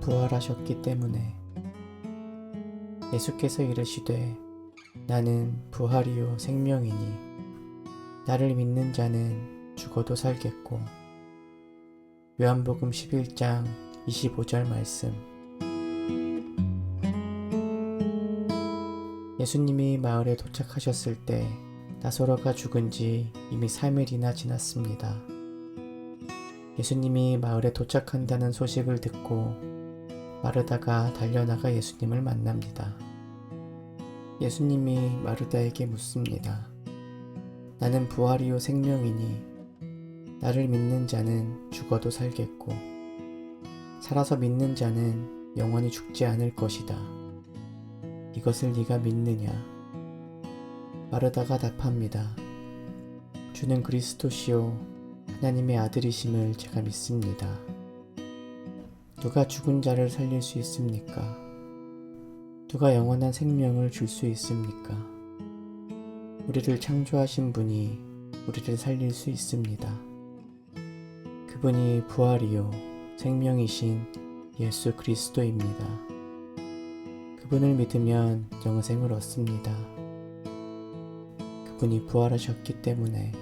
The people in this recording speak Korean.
부활하셨기 때문에 예수께서 이르시되 나는 부활이요 생명이니 나를 믿는 자는 죽어도 살겠고 요한복음 11장 25절 말씀 예수님이 마을에 도착하셨을 때 나소로가 죽은 지 이미 3일이나 지났습니다. 예수님이 마을에 도착한다는 소식을 듣고 마르다가 달려나가 예수님을 만납니다. 예수님이 마르다에게 묻습니다. 나는 부활이요 생명이니 나를 믿는 자는 죽어도 살겠고 살아서 믿는 자는 영원히 죽지 않을 것이다. 이것을 네가 믿느냐? 마르다가 답합니다. 주는 그리스도시요 하나님의 아들이심을 제가 믿습니다. 누가 죽은 자를 살릴 수 있습니까? 누가 영원한 생명을 줄 수 있습니까? 우리를 창조하신 분이 우리를 살릴 수 있습니다. 그분이 부활이요 생명이신 예수 그리스도입니다. 그분을 믿으면 영생을 얻습니다. 그분이 부활하셨기 때문에